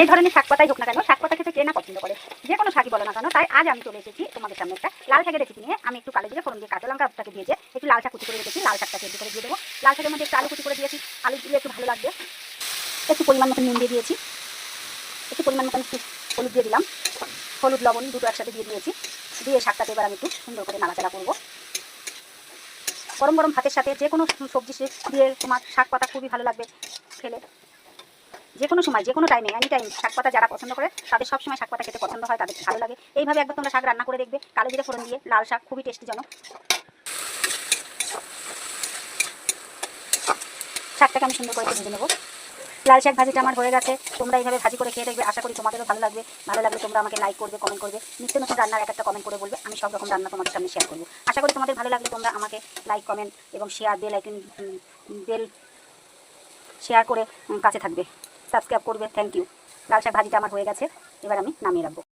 যে ধরনের শাক পাতাই হোক না কেন, শাক পাতা খেতে কে না পছন্দ করে? যে কোনো শাকই বলো না কেন, তাই আজ আমি চলে এসেছি তোমাদের সামনে একটা লাল শাকের রেসিপি নিয়ে। আমি একটু কালো দিয়ে ফোড়ন দিয়ে কাঁচা লঙ্কাটাকে দিয়েছে একটু লাল শাক কুচি করে রেখেছি। লাল শাকটাকে একটু করে দিয়ে দেবো। লাল শাকের মধ্যে একটু আলু কুচি করে দিয়েছি। আলু দিলে একটু ভালো লাগবে। একটু পরিমাণ মতন নুন দিয়ে দিয়েছি। একটু পরিমাণ মতন একটু হলুদ দিয়ে দিলাম। হলুদ, লবণ দুটো একসাথে দিয়ে দিয়েছি। দিয়ে শাকটাকে এবার আমি একটু সুন্দর করে নাড়াচাড়া করব। গরম গরম ভাতের সাথে যে কোনো সবজি দিয়ে তোমার শাক পাতা খুবই ভালো লাগবে খেলে। যে কোনো সময় যে কোনো টাইমে এনি টাইম শাক পাতা যারা পছন্দ করে, তাদের সব সময় শাক পাতা খেতে পছন্দ হয়, তাদের ভালো লাগে। এইভাবে একবার তোমরা শাক রান্না করে দেখবে। কালো জিরে ফোড়ন দিয়ে লাল শাক, খুবই টেস্টি জনক শাকটাকে আমি সুন্দর করে ভেজে নেব। লাল শাক ভাজিটা আমার হয়ে গেছে। তোমরা এইভাবে ভাজি করে খেয়ে দেখবে। আশা করি তোমাদেরও ভালো লাগবে। ভালো লাগলে তোমরা আমাকে লাইক করবে কমেন্ট করবে। নিত্য নতুন রান্নার এক একটা কমেন্ট করে বলবে। আমি সব রকম রান্না তোমাদের সামনে শেয়ার করব। আশা করি তোমাদের ভালো লাগলে তোমরা আমাকে লাইক কমেন্ট এবং share bell icon bell share করে কাছে থাকবে। সাবস্ক্রাইব করবে থ্যাংক ইউ লাল শাক ভাজিটা আমার হয়ে গেছে এবার আমি নামিয়ে রাখব।